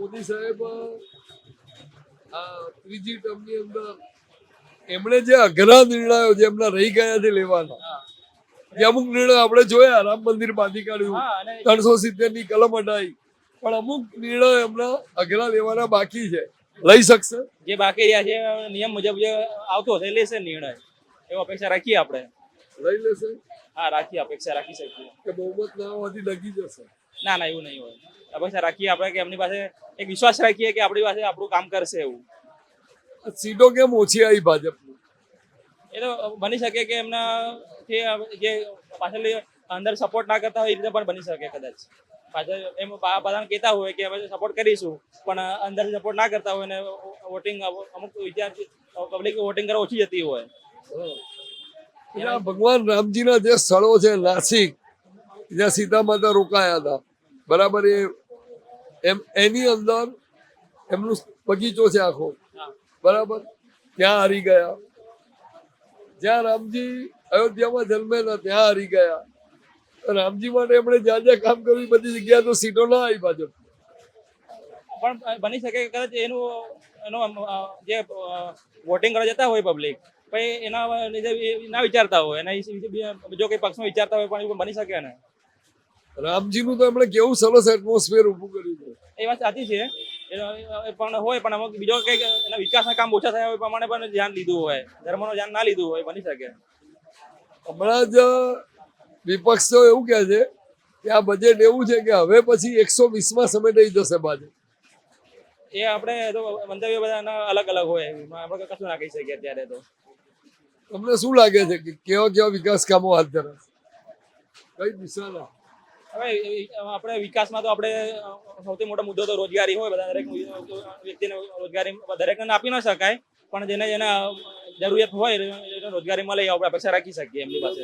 મોદી સાહેબ આ ત્રીજી ટર્મની અંદર એમણે જે અઘરા નિર્ણયો જે એમના રહી ગયા છે લેવાના જે અમુક નિર્ણયો આપણે જોયા રામ મંદિર બાંધી કાઢ્યું ત્રણસો સિત્તેરની કલમ હટાઈ પણ અમુક નિર્ણયો એમના અઘરા લેવાના બાકી છે. લઈ શકશે? જે બાકી રહ્યા છે નિયમ મુજબ જે આવતો હશે લેશે નિર્ણય. એવો અપેક્ષા રાખીએ આપણે. લઈ લેશે? હા રાખીએ અપેક્ષા રાખી શકીએ. કે બહુમત ના હોવાથી લગી જશે? ના ના એવું નહીં હોય. અપેક્ષા રાખીએ આપણે કે એમની પાસે એક વિશ્વાસ રાખીએ કે આપણી પાસે આપણું કામ કરશે એવું? સીટો કેમ ઓછી આવી ભાજપની? એ તો બની શકે કે એમના જે પાછળ અંદર સપોર્ટ ના કરતા હોય એ રીતે પણ બની શકે કદાચ. પાછળ એમ બધાને કહેતા હોય કે અમે સપોર્ટ કરીશું પણ અંદર સપોર્ટ ના કરતા હોય ને વોટિંગ અમુક વિદ્યાર્થી પબ્લિક વોટિંગ કરવા ઓછી જતી હોય. ભગવાન રામજીના જે સ્થળો છે નાસિક જ્યાં સીતા માતા રોકાયા હતા બરાબર એ એમ એની અંદર એમનું બગીચો છે આખો. બરાબર? ત્યાં હારી ગયા. જ્યાં રામજી અયોધ્યામાં જન્મેલા ત્યાં હારી ગયા. રામજી માટે એમણે જ્યાં જ્યાં કામ કર્યું બધી જગ્યા તો સીટો ના આવી ભાજપ. પણ બની શકે કદાચ એનું એનો જે વોટિંગ કરવા જતા હોય પબ્લિક પછી એના લીધે ના વિચારતા હોય. એના બીજા- કઈ પક્ષમાં વિચારતા હોય પણ બની શકે ને રામજીનું તો એમણે કેવું સરસ એટમોસ્ફિયર ઊભું કર્યું છે. એ વાત સાચી છે. પણ હોય પણ અમુક બીજો કંઈક એના વિકાસના કામ ઓછા થયા હોય પ્રમાણે પણ ધ્યાન લીધું હોય. ધર્મનું ધ્યાન ના લીધું હોય બની શકે. હમણાં જ વિપક્ષ તો એવું કહે છે કે આ બજેટ એવું છે કે હવે પછી એકસો વીસમાં સમેટાઈ જશે ભાજપ એ આપણે તો મંતવ્ય બધાના અલગ અલગ હોય આપણે કશું ના કહી શકીએ અત્યારે તો. તમને શું લાગે છે કે કેવા કેવા વિકાસ કામો હાથ ધરાશે? કઈ દિશાના હવે આપણે વિકાસમાં તો આપણે સૌથી મોટો મુદ્દો તો રોજગારી હોય, બધા દરેક વ્યક્તિને રોજગારી દરેકને આપી ન શકાય, પણ જેને જેને જરૂરિયાત હોય રોજગારી મળે આપણે અપેક્ષા રાખી શકીએ એમની પાસે.